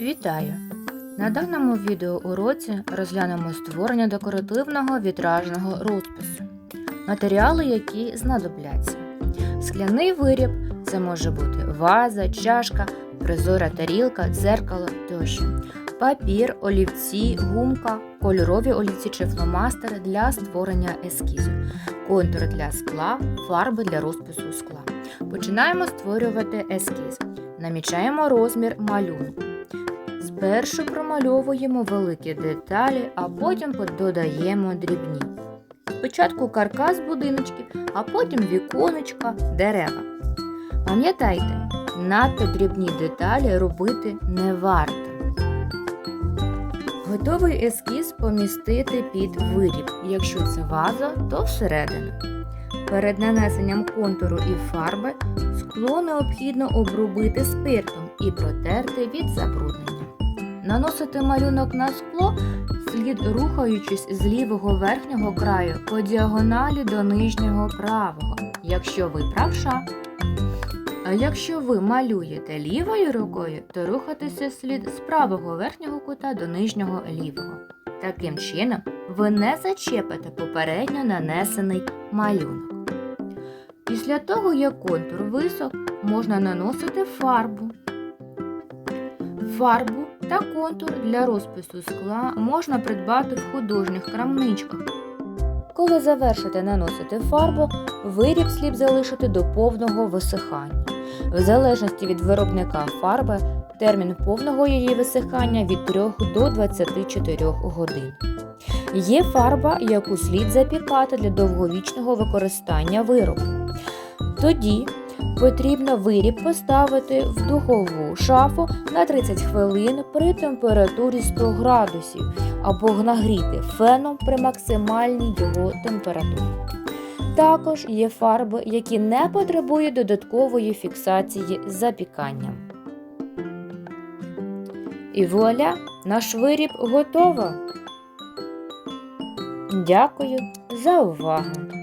Вітаю! На даному відеоуроці розглянемо створення декоративного вітражного розпису, матеріали, які знадобляться. Скляний виріб це може бути ваза, чашка, прозора тарілка, дзеркало тощо. Папір, олівці, гумка, кольорові олівці чи фломастери для створення ескізу, контур для скла, фарби для розпису скла. Починаємо створювати ескіз. Намічаємо розмір малюнку. Спершу промальовуємо великі деталі, а потім додаємо дрібні. Спочатку каркас будиночків, а потім віконечка, дерева. Пам'ятайте, надто дрібні деталі робити не варто. Готовий ескіз помістити під виріб. Якщо це ваза, то всередину. Перед нанесенням контуру і фарби скло необхідно обробити спиртом і протерти від забруднення. Наносити малюнок на скло слід рухаючись з лівого верхнього краю по діагоналі до нижнього правого, якщо ви правша. А якщо ви малюєте лівою рукою, то рухатися слід з правого верхнього кута до нижнього лівого. Таким чином, ви не зачепите попередньо нанесений малюнок. Після того, як контур висох, можна наносити фарбу. Фарбу та контур для розпису скла можна придбати в художніх крамничках. Коли завершите наносити фарбу, виріб слід залишити до повного висихання. В залежності від виробника фарби, термін повного її висихання від 3 до 24 годин. Є фарба, яку слід запікати для довговічного використання виробу. Тоді потрібно виріб поставити в духову шафу на 30 хвилин при температурі 100 градусів або нагріти феном при максимальній його температурі. Також є фарби, які не потребують додаткової фіксації запіканням. І вуаля, наш виріб готово. Дякую за увагу!